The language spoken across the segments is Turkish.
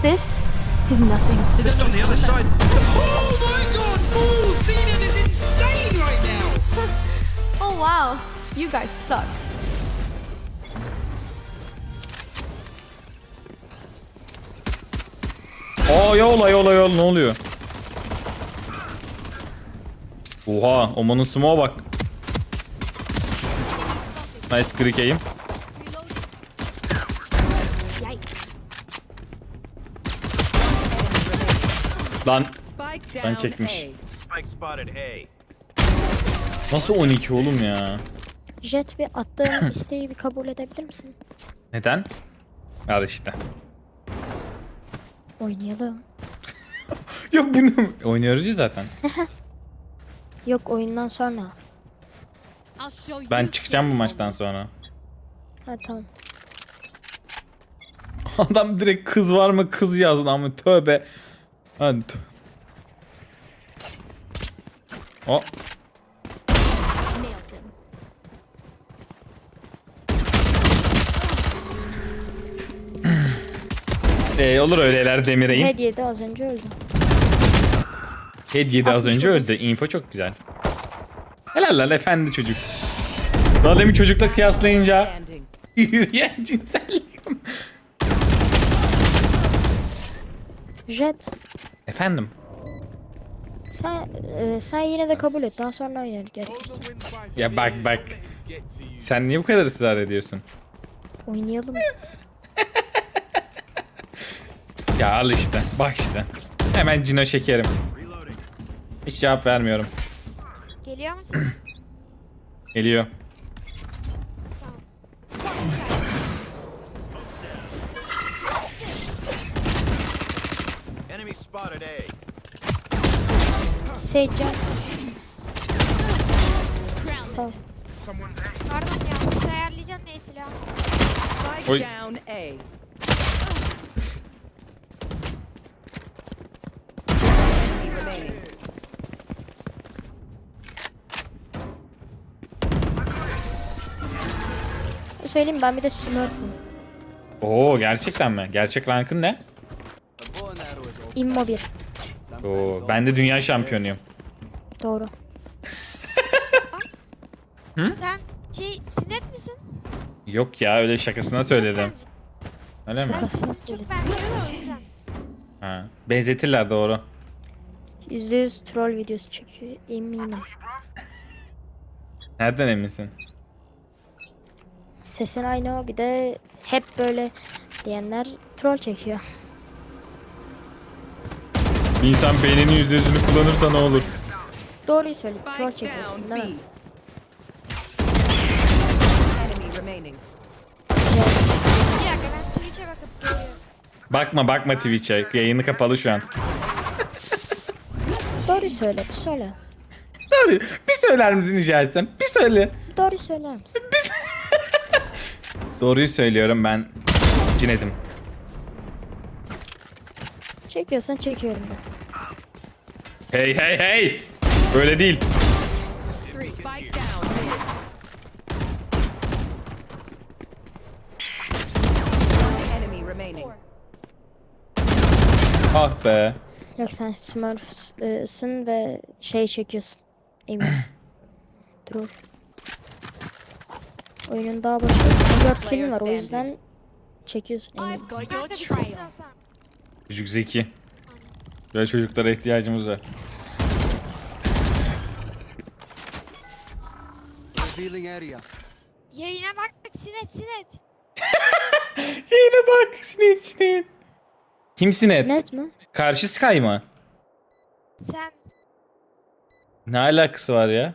This is nothing. Just on the other side. Oh my god, Paul! CNN is insane right now! Oh wow, you guys suck. Aa yola yola yola ne oluyor? Oha Oman'ın smoke'a bak. Nice aim. Lan Ben çekmiş. Nasıl 12 oğlum ya? Jet bir attığım isteği bir kabul edebilir misin? Neden? Al işte. Oynayalım. Ya bunu oynuyoruz ya zaten. Yok oyundan sonra. Ben çıkacağım bu maçtan sonra. Ha tamam. Adam direkt kız var mı kız yazdı ama tövbe. Hadi. O. Ee, olur öyleler Demirey'in. Hediye de az önce öldü. Hediye de az önce öldü. Info çok güzel. Helal lan efendi çocuk. Daha demin çocukla kıyaslayınca yürüyen cinsellik. Jet Efendim. sen e, sen yine de kabul et. Daha sonra oynarız gerekirse. Ya bak bak. Sen niye bu kadar ısrar ediyorsun? Oynayalım. Ya al işte. Bak işte. Hemen cino şekerim. Hiç cevap vermiyorum. Geliyor mu ses? Geliyor. Enemy spotted A. Sage Jet. Sağ ol. Pardon ya ses ayarlayacağım ya. Spike Oy. down A. Enemy remaining. Söyleyeyim ben bir de Smurf'um. Oo gerçekten mi? Gerçek rankın ne? Immo 1. Oo ben de dünya şampiyonuyum. Doğru. Sen şey sinet misin? Yok ya öyle şakasına söyledim. Öyle mi? Ben sesin çok benziyor o yüzden. Ha. Benzetirler doğru. %100 troll videosu çekiyor eminim. Nereden eminsin? Sesin aynı o bir de hep böyle diyenler troll çekiyor. Bir insan beyninin yüzde yüzünü kullanırsa ne olur? Doğruyu söyle. Troll çekiyorsun değil mi? Bakma bakma Twitch'e. Yayını kapalı şu an. Doğruyu söyle. Bir söyle. Doğru. Bir söyler misin rica etsem? Bir söyle. Doğruyu söyler misin? Doğruyu söylüyorum ben cinedim. Çekiyorsan çekiyorum ben. Hey hey hey. Öyle değil. Spike down. One enemy remaining. Ah be. Yok sen Smurf'sın ve şey çekiyorsun. Emin. Troll. Oyunun daha başı 14 kill var o yüzden çekiyorsun alsana. Çocuk zeki. Böyle çocuklara ihtiyacımız var. Yayına baktık sinet sinet. Yine bak sinet sinet. Kimsin et? Net mi? Karşı Sky mı? Sen Ne alakası var ya?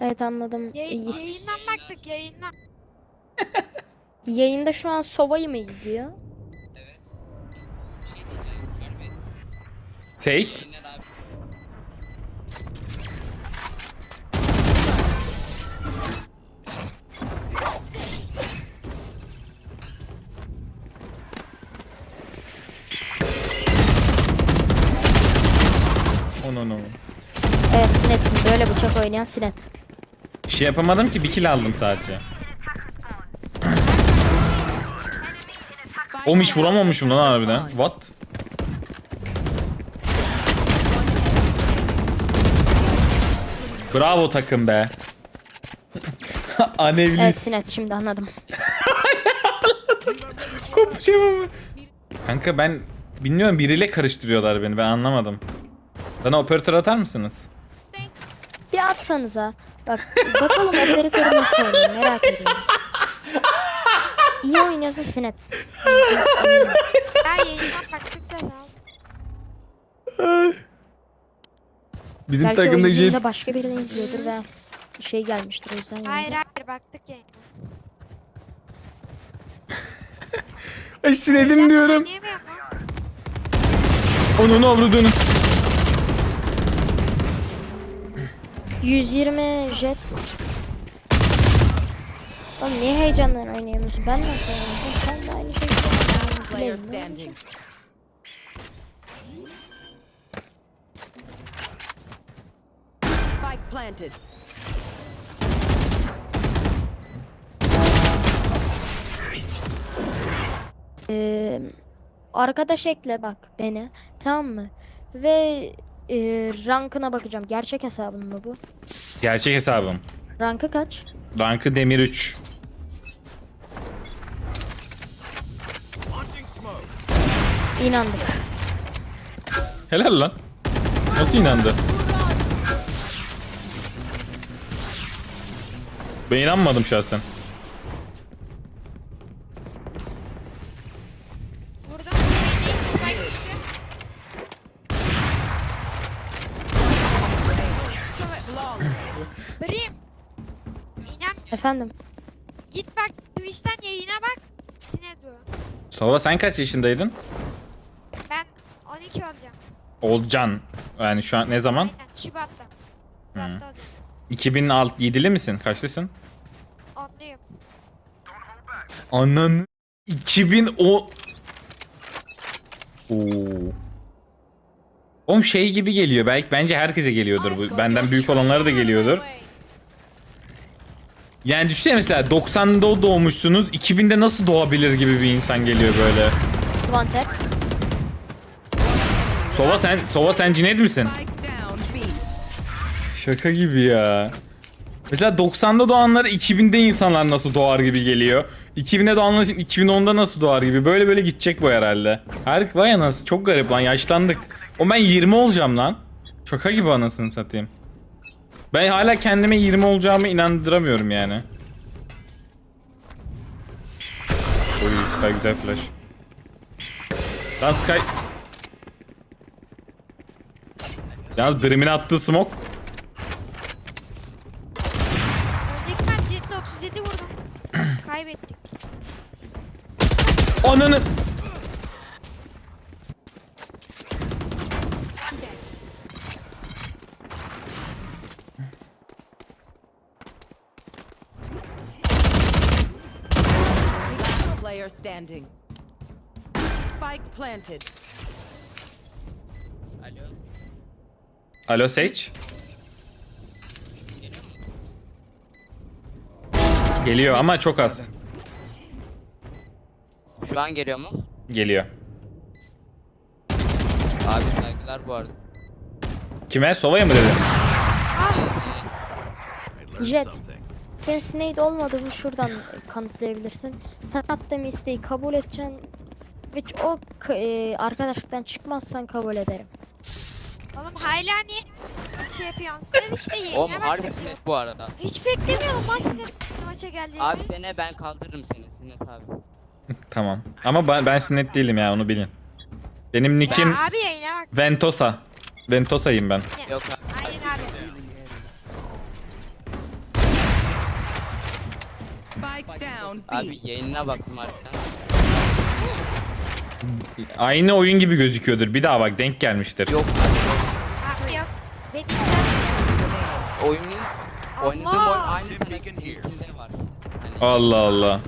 Evet anladım. yay- İyi. yayından baktık yayından. Yayında şu an Sova'yı mı izliyor? Sage? Oh no no. Evet Sinet'sin. Böyle bıçak oynayan Sinet. Bir şey yapamadım ki bir kill aldım sadece. Hiç vuramamışım lan harbiden. What? Bravo takım be. Anevlis. Evet Sinet şimdi anladım. Kopacağım ama. Kanka ben bilmiyorum biriyle karıştırıyorlar beni ben anlamadım. Bana operatör atar mısınız? Bir atsanıza. Bak bakalım operatörü nasıl oynuyor merak ediyorum. İyi oynuyorsa Sinet. Ben yayından baktık da ya. Bizim Belki takımda oyuncunun da başka birini izliyordur ve şey gelmiştir o yüzden. Hayır yani. hayır baktık yayına. Ay sinedim diyorum. Oynayamıyorum lan. Onun avradını. 120 jet. Oğlum niye heyecandan oynayamıyorsun? Ben nasıl oynayayım? Sen de aynı şekilde Player standing. Planted. Ee, arkadaş ekle bak beni. Tamam mı? Ve e, rankına bakacağım. Gerçek hesabın mı bu? Gerçek hesabım. Rankı kaç? Rankı demir 3. İnandık. Helal lan. Nasıl inandı? Ben inanmadım şahsen. Spike düştü. Brim. İnan Efendim. git bak Twitch'ten yayına bak. Sinet bu. Sova sen kaç yaşındaydın? Ben 12 olacağım. Olcan. Yani şu an ne zaman? Aynen Şubat'ta. Şubat'ta olacağım. 2006 7'li misin? Kaçlısın? Onluyum. Anan 2010 Oo. Oğlum şey gibi geliyor. Belki bence herkese geliyordur bu. Benden büyük olanlara da geliyordur. Yani düşünsene mesela 90'da doğmuşsunuz. 2000'de nasıl doğabilir gibi bir insan geliyor böyle. One tap. Sova sen Sova sen Cinet misin? Şaka gibi ya. Mesela 90'da doğanlar 2000'de insanlar nasıl doğar gibi geliyor. 2000'de doğanlar için 2010'da nasıl doğar gibi. Böyle böyle gidecek bu herhalde. Her vay anası çok garip lan yaşlandık. O ben 20 olacağım lan. Şaka gibi anasını satayım. Ben hala kendime 20 olacağımı inandıramıyorum yani. Oy Sky güzel flash. Lan Sky... Yalnız Brim'in attığı smoke Ananı. Player standing. Spike planted. Alo Sage. Geliyor ama çok az. Şu an geliyor mu? Geliyor. Abi saygılar bu arada. Kime? Sova'ya mı dedin? Jet. Sen Snade olmadığını şuradan kanıtlayabilirsin. Sen attığım isteği kabul edeceksin. Ve o e, arkadaşlıktan çıkmazsan kabul ederim. Oğlum hala niye şey yapıyorsun? Sinet işte Oğlum harbi. Sinet bu arada. Hiç beklemiyordum lan Sinet maça geldiğini. Abi dene ben kaldırırım seni Sinet abi. Tamam. Ama ben, ben sinnet değilim ya onu bilin. Benim nickim abi yayına bak. Ventosa. Ventosa'yım ben. Yok abi. Aynen abi. Spike down B. Abi yayınına baktım harbiden. Aynı oyun gibi gözüküyordur. Bir daha bak denk gelmiştir. Yok abi yok. Abi yok. Beni sen Oyunun oynadığım Allah! oyun aynı seninkinde var. Hani Allah Allah.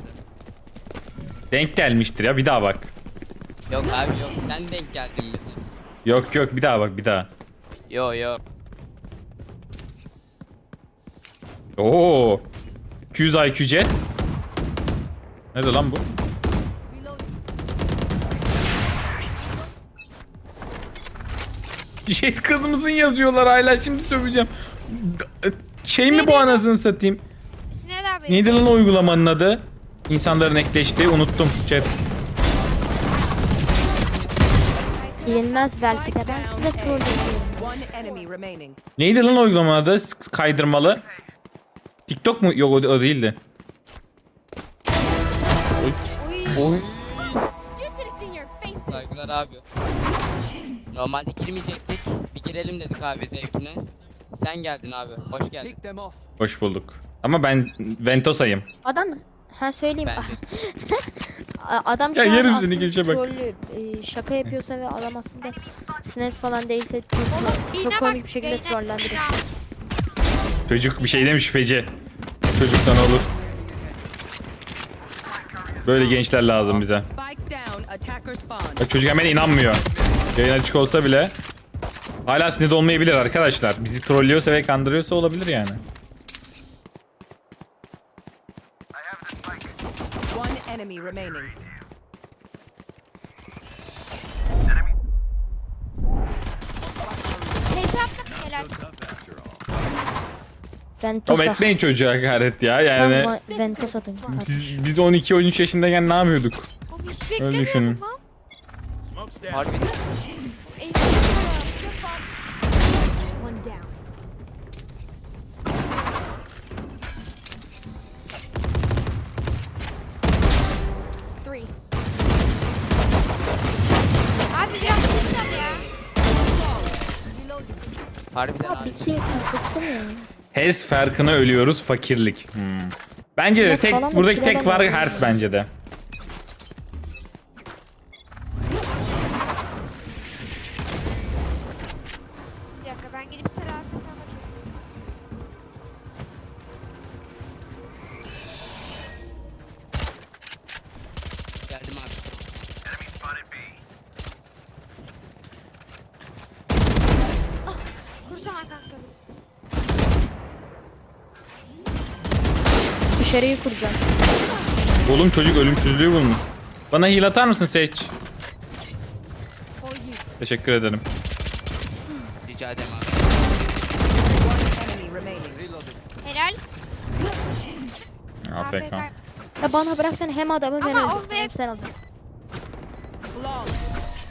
Denk gelmiştir ya bir daha bak. Yok abi yok sen denk geldin bize. Yok yok bir daha bak bir daha. Yo yo. Oo. 200 IQ jet. Nerede lan bu? Jet kızımızın yazıyorlar hala şimdi söveceğim. Şey mi bu anasını satayım? Sinan. Neydi lan o uygulamanın adı? İnsanların ekleştiği unuttum. Chat. Bilinmez belki de ben size troll ediyorum. One enemy remaining. Neydi lan o? S- Kaydırmalı. TikTok mu? Yok o, o değildi. Oy. You should have seen your faces. Saygılar abi. Normalde girmeyecektik. Bir girelim dedik abi zevkine. Sen geldin abi. Hoş geldin. Hoş bulduk. Ama ben Ventosa'yım. Adam ha söyleyeyim. Bence. Adam şu Ya an yerim seni, bak. trollü e, şaka yapıyorsa ve adam aslında sinet falan değilse çok, İğne çok bak, komik bir şekilde trollendirir. Çocuk bir şey demiş şüpheci. Çocuktan olur. Böyle gençler lazım bize. Bak çocuk hemen inanmıyor. Yayın açık olsa bile. Hala sinirde olmayabilir arkadaşlar. Bizi trollüyorsa ve kandırıyorsa olabilir yani. One enemy remaining. Hesapla helal. Etmeyin çocuğa hakaret ya Sen yani. va- Ventos atın. Siz, biz 12-13 yaşındayken ne yapıyorduk? Hiç düşünün. beklemiyordum. Harbiden. Harbiden abi. Bıktım ya. HES farkına ölüyoruz fakirlik. Hmm. Bence de tek falan buradaki tek var kirlenemiyor. Hertz bence de. Bir dakika ben gidip sarı arkasına. Dışarıyı kuracağım. Oğlum çocuk ölümsüzlüğü bulmuş. Bana heal atar mısın Seç? Teşekkür ederim. Rica ederim abi. Helal. AFK. Ya bana bırak sen hem adamı ben Ama öldüm. olmayıp- Hem sen aldın. Flawless.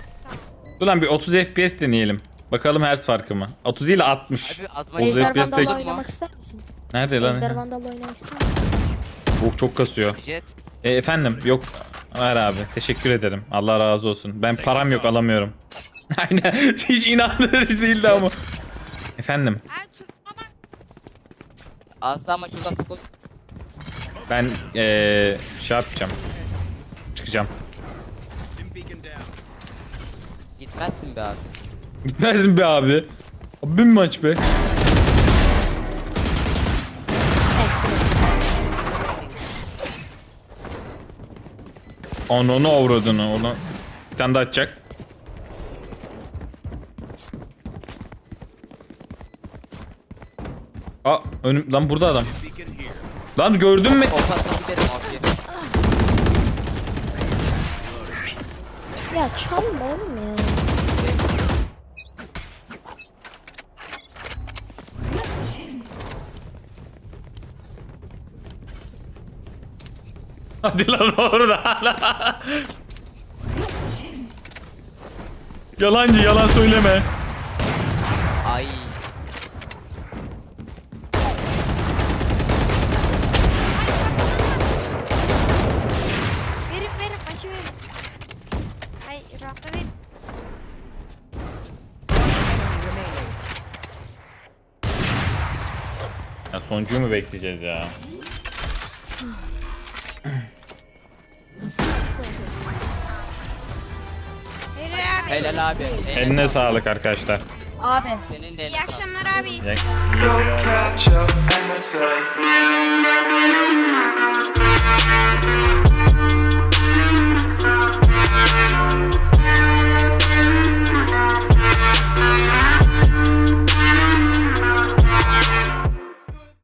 Dur lan bir 30 FPS deneyelim. Bakalım Hertz farkı mı? 30 ile 60. Abi az Ejder Ejder FPS Vandal'la oynamak ister misin? Nerede lan? Ejder Vandal'la oynamak ister misin? Oh, çok kasıyor. Jet. E, efendim yok. Ver abi. Teşekkür ederim. Allah razı olsun. Ben param yok alamıyorum. Aynen. Hiç inandırıcı değildi ama. Efendim maç uzatsak olur. ben eee şey yapacağım. Çıkacağım. Gitmezsin be abi. Gitmezsin be abi. Abi bir maç be. Ananı avradını ona. Bir tane daha atacak. Aa önüm lan burada adam. Lan gördün mü? Ya çalma oğlum ya. Hadi lan orada. Yalancı yalan söyleme. Ay. Verin verin maçı verin. Hayır rahatla verin. Ya sonuncuyu mu bekleyeceğiz ya? Helal abi. Eline sağlık arkadaşlar. Abi. İyi akşamlar abi. İyi geceler.